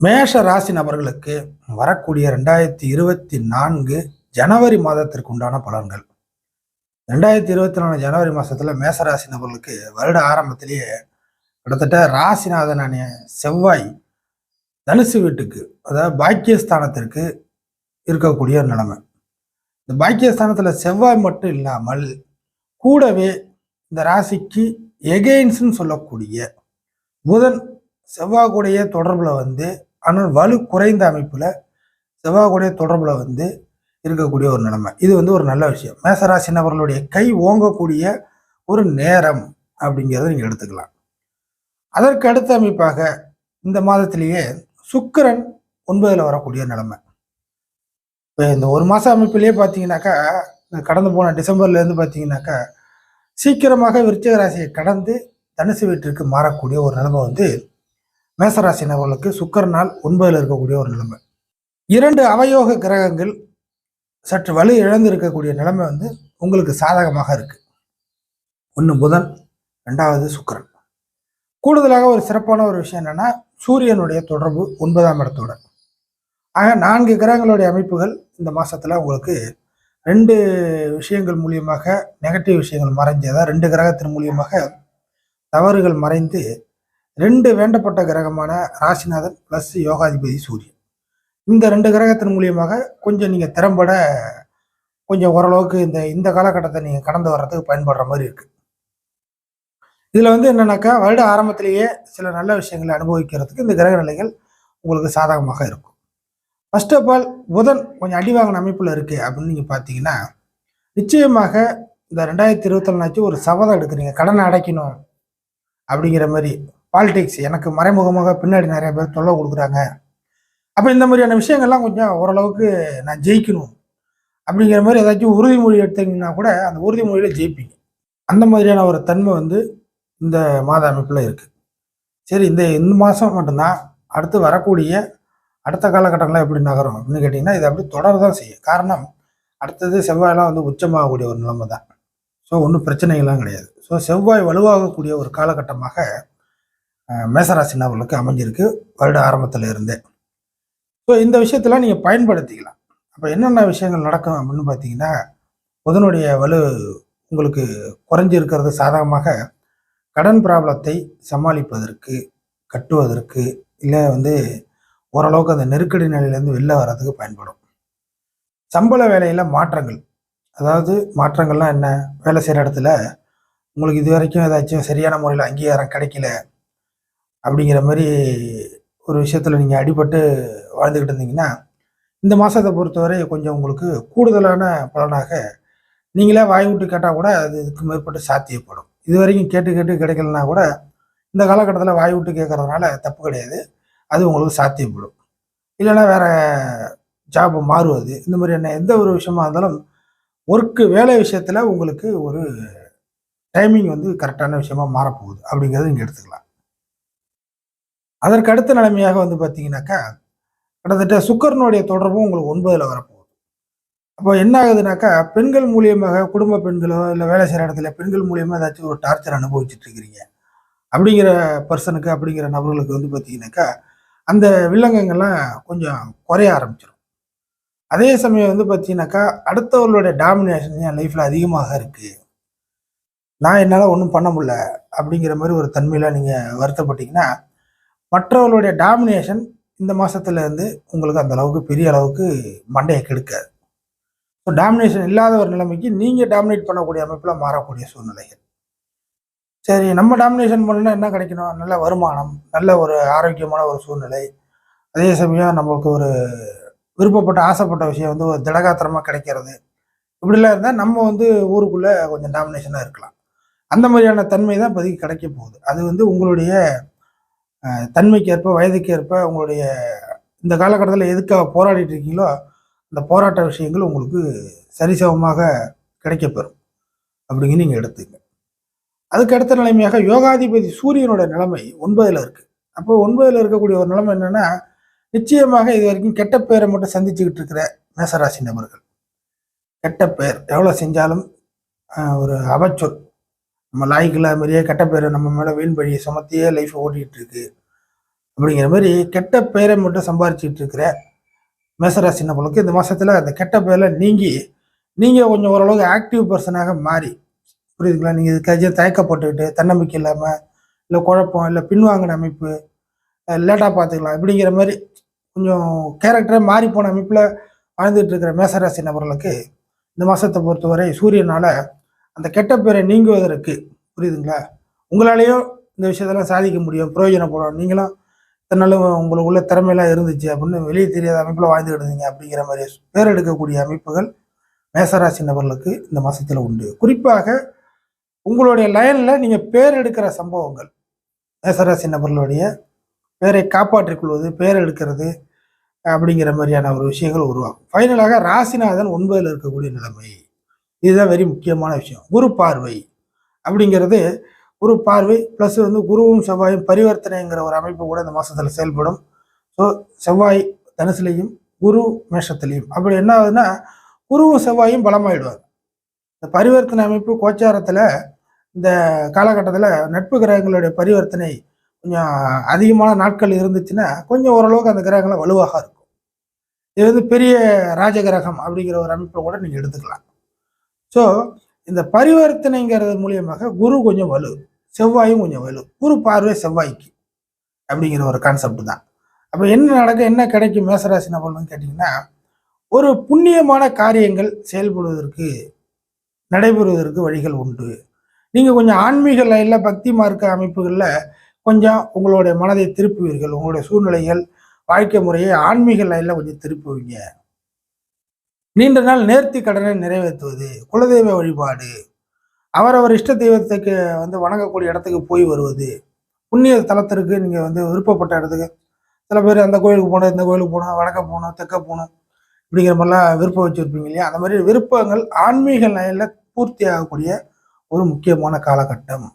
மேஷ ராசி நபர்களுக்கு வரக்கூடிய ரெண்டாயிரத்தி இருபத்தி நான்கு ஜனவரி மாதத்திற்கு உண்டான பலன்கள். ரெண்டாயிரத்தி இருபத்தி நாலு ஜனவரி மாதத்தில் மேசராசி நபர்களுக்கு வருட ஆரம்பத்திலேயே கிட்டத்தட்ட ராசிநாதனான செவ்வாய் தனுசு வீட்டுக்கு அதாவது பாக்கியஸ்தானத்திற்கு இருக்கக்கூடிய ஒரு நிலைமை. இந்த பாக்கியஸ்தானத்தில் செவ்வாய் மட்டும் இல்லாமல் கூடவே இந்த ராசிக்கு எகெயின்ஸ்ன்னு சொல்லக்கூடிய புதன் செவ்வாய்க்குடைய தொடர்பில் வந்து ஆனால் வலு குறைந்த அமைப்பில் செவ்வாய்க்குடைய தொடர்பில் வந்து இருக்கக்கூடிய ஒரு நிலைமை. இது வந்து ஒரு நல்ல விஷயம். மேசராசி நபர்களுடைய கை ஓங்கக்கூடிய ஒரு நேரம் அப்படிங்கிறத நீங்கள் எடுத்துக்கலாம். அதற்கு அடுத்த அமைப்பாக இந்த மாதத்திலேயே சுக்கிரன் ஒன்பதில் வரக்கூடிய நிலைமை. இப்போ இந்த ஒரு மாத அமைப்பிலேயே பார்த்தீங்கன்னாக்கா கடந்து போன டிசம்பர்லேருந்து பார்த்தீங்கன்னாக்கா சீக்கிரமாக விருச்சிக ராசியை கடந்து தனுசு வீட்டிற்கு மாறக்கூடிய ஒரு நிலைமை வந்து மேசராசி நபர்களுக்கு சுக்கரனால் ஒன்பதில் இருக்கக்கூடிய ஒரு நிலைமை. இரண்டு அவயோக கிரகங்கள் சற்று வலு இழந்து இருக்கக்கூடிய நிலைமை வந்து உங்களுக்கு சாதகமாக இருக்கு. ஒன்று புதன் ரெண்டாவது சுக்கரன். கூடுதலாக ஒரு சிறப்பான ஒரு விஷயம் என்னென்னா சூரியனுடைய தொடர்பு ஒன்பதாம் இடத்தோட. ஆக நான்கு கிரகங்களுடைய அமைப்புகள் இந்த மாதத்தில் உங்களுக்கு ரெண்டு விஷயங்கள் மூலியமாக நெகட்டிவ் விஷயங்கள் மறைஞ்சதா ரெண்டு கிரகத்தின் மூலியமாக தவறுகள் மறைந்து ரெண்டு வேண்டப்பட்ட கிரகமான ராசிநாதன் ப்ளஸ் யோகாதிபதி சூரியன். இந்த ரெண்டு கிரகத்தின் மூலியமாக கொஞ்சம் நீங்கள் திறம்பட கொஞ்சம் ஓரளவுக்கு இந்த இந்த காலகட்டத்தை நீங்கள் கடந்து வர்றதுக்கு பயன்படுற மாதிரி இருக்கு. இதில் வந்து என்னென்னாக்கா வருட ஆரம்பத்திலேயே சில நல்ல விஷயங்களை அனுபவிக்கிறதுக்கு இந்த கிரக நிலைகள் உங்களுக்கு சாதகமாக இருக்கும். ஃபர்ஸ்ட் ஆஃப் ஆல் புதன் கொஞ்சம் அடி வாங்கின அமைப்பில் இருக்குது அப்படின்னு நீங்கள் பார்த்தீங்கன்னா நிச்சயமாக இந்த ரெண்டாயிரத்தி இருபத்தி ஒரு சபதம் எடுக்கிறீங்க. கடனை அடைக்கணும் அப்படிங்கிற மாதிரி பாலிடிக்ஸ் எனக்கு மறைமுகமாக பின்னாடி நிறைய பேர் தொல்லை கொடுக்குறாங்க. அப்போ இந்த மாதிரியான விஷயங்கள்லாம் கொஞ்சம் ஓரளவுக்கு நான் ஜெயிக்கணும். அப்படிங்கிற மாதிரி ஏதாச்சும் உறுதிமொழி எடுத்தீங்கன்னா கூட அந்த உறுதிமொழியில் ஜெயிப்பீங்க. அந்த மாதிரியான ஒரு தன்மை வந்து இந்த மாத அமைப்பில் இருக்குது சரி இந்த இந்த மாதம் மட்டும்தான். அடுத்து வரக்கூடிய அடுத்த காலகட்டங்கள்லாம் எப்படி நகரும் அப்படின்னு கேட்டிங்கன்னா இது அப்படி தொடர தான் செய்யும். காரணம் அடுத்தது செவ்வாயெல்லாம் வந்து உச்சமாகக்கூடிய ஒரு நிலைமை தான் ஸோ ஒன்றும் பிரச்சனைகள்லாம் கிடையாது. ஸோ செவ்வாய் வலுவாகக்கூடிய ஒரு காலகட்டமாக மேசராசி நபர்களுக்கு அமைஞ்சிருக்கு. வருட ஆரம்பத்தில் இருந்தே. ஸோ இந்த விஷயத்தெல்லாம் நீங்கள் பயன்படுத்திக்கலாம். அப்போ என்னென்ன விஷயங்கள் நடக்கும் அப்படின்னு பார்த்தீங்கன்னா புதனுடைய வலு உங்களுக்கு குறைஞ்சிருக்கிறது சாதகமாக கடன் பிராபலத்தை சமாளிப்பதற்கு கட்டுவதற்கு இல்லை வந்து ஓரளவுக்கு அந்த நெருக்கடி நிலையிலேருந்து வெளில வர்றதுக்கு பயன்படும். சம்பள வேலையில் மாற்றங்கள். அதாவது மாற்றங்கள்லாம் என்ன? வேலை செய்கிற இடத்துல உங்களுக்கு இது வரைக்கும் ஏதாச்சும் சரியான முறையில் அங்கீகாரம் கிடைக்கல. அப்படிங்கிற மாதிரி ஒரு விஷயத்தில் நீங்கள் அடிபட்டு வாழ்ந்துக்கிட்டு இருந்தீங்கன்னா இந்த மாதத்தை பொறுத்தவரை கொஞ்சம் உங்களுக்கு கூடுதலான பலனாக நீங்களே வாய் விட்டு கேட்டால் கூட அது இதுக்கு மேற்பட்டு சாத்தியப்படும். இது வரைக்கும் கேட்டு கேட்டு கிடைக்கலனா கூட இந்த காலகட்டத்தில் வாய் விட்டு கேட்கறதுனால தப்பு கிடையாது. அது உங்களுக்கு சாத்தியப்படும். இல்லைன்னா வேறு ஜாப் மாறுவது இந்த மாதிரி என்ன எந்த ஒரு விஷயமா இருந்தாலும் ஒர்க்கு வேலை விஷயத்தில் உங்களுக்கு ஒரு டைமிங் வந்து கரெக்டான விஷயமா மாறப்போகுது. அப்படிங்கிறத நீங்கள் எடுத்துக்கலாம். அதற்கு அடுத்த நிலைமையாக வந்து பார்த்தீங்கன்னாக்கா கிட்டத்தட்ட சுக்கரனுடைய தொடர்பும் உங்களுக்கு ஒன்பதில் வரப்போகுது. அப்போ என்ன ஆகுதுனாக்கா பெண்கள் மூலியமாக குடும்ப பெண்களோ இல்லை வேலை செய்கிற இடத்துல பெண்கள் மூலியமாக ஏதாச்சும் ஒரு டார்ச்சர் அனுபவிச்சுட்டு இருக்கிறீங்க. அப்படிங்கிற பர்சனுக்கு அப்படிங்கிற நபர்களுக்கு வந்து பார்த்தீங்கன்னாக்கா அந்த வில்லங்கங்கள்லாம் கொஞ்சம் குறைய ஆரம்பிச்சிடும் அதே சமயம் வந்து பார்த்தீங்கன்னாக்கா அடுத்தவர்களுடைய டாமினேஷன் என் லைஃப்பில் அதிகமாக இருக்குது நான் என்னால் ஒன்றும் பண்ண முடியல அப்படிங்கிற மாதிரி ஒரு தன்மையில் நீங்கள் வருத்தப்பட்டீங்கன்னா மற்றவர்களுடைய டாமினேஷன் இந்த மாதத்துலேருந்து உங்களுக்கு அந்த அளவுக்கு பெரிய அளவுக்கு மண்டையை கெடுக்காது. ஸோ டாமினேஷன் இல்லாத ஒரு நிலைமைக்கு நீங்கள் டாமினேட் பண்ணக்கூடிய அமைப்பில் மாறக்கூடிய சூழ்நிலைகள். சரி நம்ம டாமினேஷன் பண்ணால் என்ன கிடைக்கணும்? நல்ல வருமானம் நல்ல ஒரு ஆரோக்கியமான ஒரு சூழ்நிலை. அதே சமயம் நம்மளுக்கு ஒரு விருப்பப்பட்ட ஆசைப்பட்ட விஷயம் வந்து ஒரு திடகாத்திரமாக கிடைக்கிறது. இப்படிலாம் இருந்தால் நம்ம வந்து ஊருக்குள்ளே கொஞ்சம் டாமினேஷனாக இருக்கலாம். அந்த மாதிரியான தன்மை தான் இப்போதைக்கு கிடைக்க போகுது. அது வந்து உங்களுடைய தன்மைக்கு ஏற்ப வயதுக்கு ஏற்ப உங்களுடைய இந்த காலகட்டத்தில் எதுக்காக போராடிட்டு இருக்கீங்களோ அந்த போராட்ட விஷயங்கள் உங்களுக்கு சரிசமமாக கிடைக்கப்பெறும். அப்படிங்க நீங்கள் எடுத்துங்க. அதுக்கு அடுத்த நிலைமையாக யோகாதிபதி சூரியனோட நிலைமை ஒன்பதில் இருக்குது அப்போ ஒன்பதில் இருக்கக்கூடிய ஒரு நிலைமை என்னென்னா நிச்சயமாக இது வரைக்கும் கெட்ட பேரை மட்டும் சந்திச்சுக்கிட்டு இருக்கிற மேசராசி நபர்கள். கெட்ட பேர் எவ்வளோ செஞ்சாலும் ஒரு அபச்சொல் நம்ம லாய்க்கில் மாதிரியே கெட்ட பேரை நம்ம மேலே வீண் பழியை சுமத்தியே லைஃப்பை ஓட்டிகிட்டு இருக்கு. அப்படிங்கிற மாதிரி கெட்ட பேரை மட்டும் சம்பாரிச்சிட்டு இருக்கிற மேசராசி நம்மளுக்கு இந்த மாதத்தில் அந்த கெட்ட பேரை நீங்கி நீங்கள் கொஞ்சம் ஓரளவுக்கு ஆக்டிவ் பர்சனாக மாறி புரியுதுங்களா? நீங்கள் இதுக்காச்சும் தயக்கப்பட்டுக்கிட்டு தன்னம்பிக்கை இல்லாமல் இல்லை குழப்பம் இல்லை பின்வாங்கின அமைப்பு லேட்டாக பார்த்துக்கலாம் இப்படிங்கிற மாதிரி கொஞ்சம் கேரக்டரே மாறி போன அமைப்பில் வாழ்ந்துட்டு இருக்கிற மேசராசி நபர்களுக்கு இந்த மாதத்தை பொறுத்தவரை சூரியனால் அந்த கெட்ட பேரை நீங்குவதற்கு புரியுதுங்களா? உங்களாலேயும் இந்த விஷயத்தெல்லாம் சாதிக்க முடியும் பிரயோஜனப்படும் நீங்களும் இத்தனை உங்களுக்குள்ள திறமையெல்லாம் இருந்துச்சு அப்படின்னு வெளியே தெரியாத அமைப்பில் வாழ்ந்துட்டு இருந்தீங்க அப்படிங்கிற மாதிரி பேர் எடுக்கக்கூடிய அமைப்புகள் மேசராசி நபர்களுக்கு இந்த மாதத்தில் உண்டு. குறிப்பாக உங்களுடைய லைனில் நீங்கள் பேர் எடுக்கிற சம்பவங்கள் மேசராசி நபர்களுடைய பேரை காப்பாற்றிக் கொள்வது பேர் எடுக்கிறது அப்படிங்கிற மாதிரியான ஒரு விஷயங்கள் உருவாகும். ஃபைனலாக ராசிநாதன் ஒன்பதில் இருக்கக்கூடிய நிலைமை. இதுதான் வெரி முக்கியமான விஷயம். குரு பார்வை அப்படிங்கிறது குரு பார்வை ப்ளஸ் வந்து குருவும் செவ்வாயும் பரிவர்த்தனைங்கிற ஒரு அமைப்பு கூட இந்த மாதத்தில் செயல்படும். ஸோ செவ்வாய் தனுசுலையும் குரு மேஷத்துலையும். அப்படி என்ன ஆகுதுன்னா குருவும் செவ்வாயும் பலமாயிடுவார். இந்த பரிவர்த்தனை அமைப்பு கோச்சாரத்தில் இந்த காலகட்டத்தில் நட்பு கிரகங்களுடைய பரிவர்த்தனை கொஞ்சம் அதிகமான நாட்கள் இருந்துச்சுன்னா கொஞ்சம் ஓரளவுக்கு அந்த கிரகங்களை வலுவாக இருக்கும். இது வந்து பெரிய ராஜகிரகம் அப்படிங்கிற ஒரு அமைப்பை கூட நீங்கள் எடுத்துக்கலாம். ஸோ இந்த பரிவர்த்தனைங்கிறது மூலியமாக குரு கொஞ்சம் வலு செவ்வாயும் கொஞ்சம் வலு. குரு பார்வை செவ்வாய்க்கு அப்படிங்கிற ஒரு கான்செப்ட் தான். அப்போ என்ன நடக்க என்ன கிடைக்கும் மேசராசி நபர்கள்னு கேட்டிங்கன்னா ஒரு புண்ணியமான காரியங்கள் செயல்படுவதற்கு நடைபெறுவதற்கு வழிகள் உண்டு. நீங்கள் கொஞ்சம் ஆன்மீக லைனில் பக்தி மார்க்க அமைப்புகளில் கொஞ்சம் உங்களுடைய மனதை திருப்புவீர்கள். உங்களுடைய சூழ்நிலைகள் வாழ்க்கை முறையை ஆன்மீக லைனில் கொஞ்சம் திருப்புவீங்க. நீண்ட நாள் நேர்த்தி கடனை நிறைவேற்றுவது குலதெய்வ வழிபாடு அவரவர் இஷ்ட தெய்வத்துக்கு வந்து வணங்கக்கூடிய இடத்துக்கு போய் வருவது புண்ணிய தலத்திற்கு நீங்கள் வந்து விருப்பப்பட்ட இடத்துக்கு சில பேர் அந்த கோயிலுக்கு போகணும் இந்த கோயிலுக்கு போகணும் வடக்க போகணும் தெற்க போகணும் இப்படிங்கிற மாதிரிலாம் விருப்பம் வச்சுருப்பீங்க இல்லையா? அந்த மாதிரி விருப்பங்கள் ஆன்மீக நிலையில் பூர்த்தி ஆகக்கூடிய ஒரு முக்கியமான காலகட்டம்.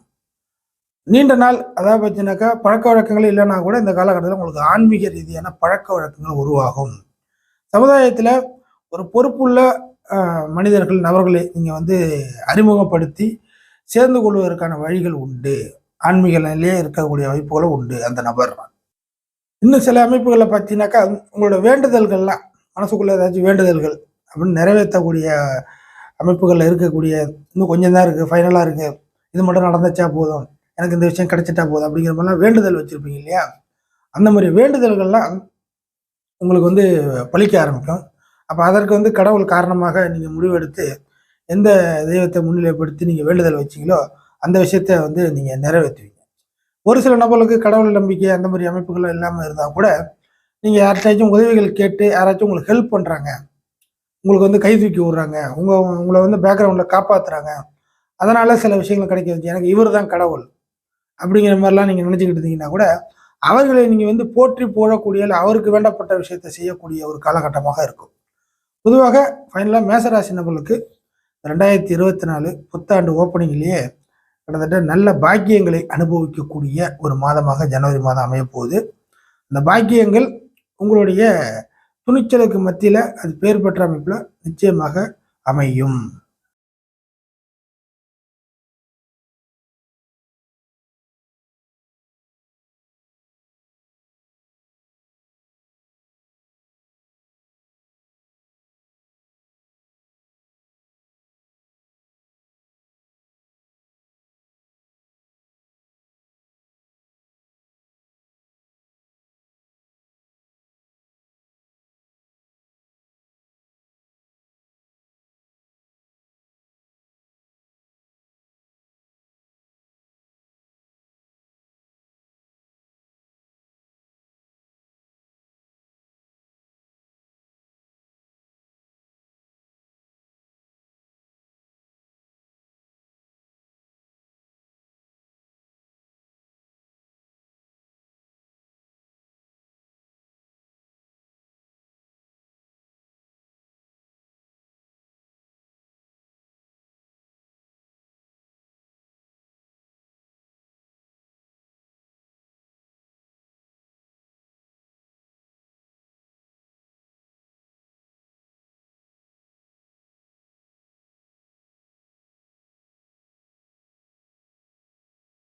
நீண்ட நாள் அதாவது பார்த்தீங்கன்னாக்கா பழக்க வழக்கங்கள் இல்லைன்னா கூட இந்த காலகட்டத்தில் உங்களுக்கு ஆன்மீக ரீதியான பழக்க வழக்கங்கள் உருவாகும். சமுதாயத்தில் ஒரு பொறுப்புள்ள மனிதர்கள் நபர்களை நீங்கள் வந்து அறிமுகப்படுத்தி சேர்ந்து கொள்வதற்கான வழிகள் உண்டு. ஆன்மீக நிலையே இருக்கக்கூடிய வாய்ப்புகளும் உண்டு அந்த நபர். இன்னும் சில அமைப்புகளை பார்த்தீங்கன்னாக்கா உங்களோட வேண்டுதல்கள்லாம் மனசுக்குள்ள ஏதாச்சும் வேண்டுதல்கள் அப்படின்னு நிறைவேற்றக்கூடிய அமைப்புகளில் இருக்கக்கூடிய இன்னும் கொஞ்சம் தான் இருக்குது ஃபைனலாக இருக்குது இது மட்டும் நடந்துச்சா போதும்? எனக்கு இந்த விஷயம் கிடைச்சிட்டா போதும்? அப்படிங்கிற மாதிரிலாம் வேண்டுதல் வச்சுருப்பீங்க இல்லையா? அந்த மாதிரி வேண்டுதல்கள்லாம் உங்களுக்கு வந்து பலிக்க ஆரம்பிக்கும். அப்போ அதற்கு வந்து கடவுள் காரணமாக நீங்கள் முடிவெடுத்து எந்த தெய்வத்தை முன்னிலைப்படுத்தி நீங்கள் வேண்டுதல் வச்சீங்களோ அந்த விஷயத்த வந்து நீங்கள் நிறைவேற்றுவீங்க. ஒரு சில நபர்களுக்கு கடவுள் நம்பிக்கை அந்த மாதிரி அமைப்புகள் இல்லாமல் இருந்தால் கூட நீங்கள் யார்கிட்டயாச்சும் உதவிகள் கேட்டு யாராச்சும் உங்களுக்கு ஹெல்ப் பண்ணுறாங்க உங்களுக்கு வந்து கை தூக்கி விடுறாங்க உங்கள் உங்களை வந்து பேக்ரவுண்டில் காப்பாற்றுறாங்க அதனால் சில விஷயங்கள் கிடைக்க வச்சு எனக்கு இவர் தான் கடவுள் அப்படிங்கிற மாதிரிலாம் நீங்கள் நினச்சிக்கிட்டு இருந்தீங்கன்னா கூட அவர்களை நீங்கள் வந்து போற்றி போடக்கூடிய அவருக்கு வேண்டப்பட்ட விஷயத்தை செய்யக்கூடிய ஒரு காலகட்டமாக இருக்கும். பொதுவாக ஃபைனலாக மேசராசி நபர்களுக்கு ரெண்டாயிரத்தி இருபத்தி நாலு புத்தாண்டு ஓப்பனிங்லேயே கிட்டத்தட்ட நல்ல பாக்கியங்களை அனுபவிக்கக்கூடிய ஒரு மாதமாக ஜனவரி மாதம் அமையப்போகுது. அந்த பாக்கியங்கள் உங்களுடைய துணிச்சலுக்கு மத்தியில் அது பேர் பெற்ற அமைப்பில் நிச்சயமாக அமையும்.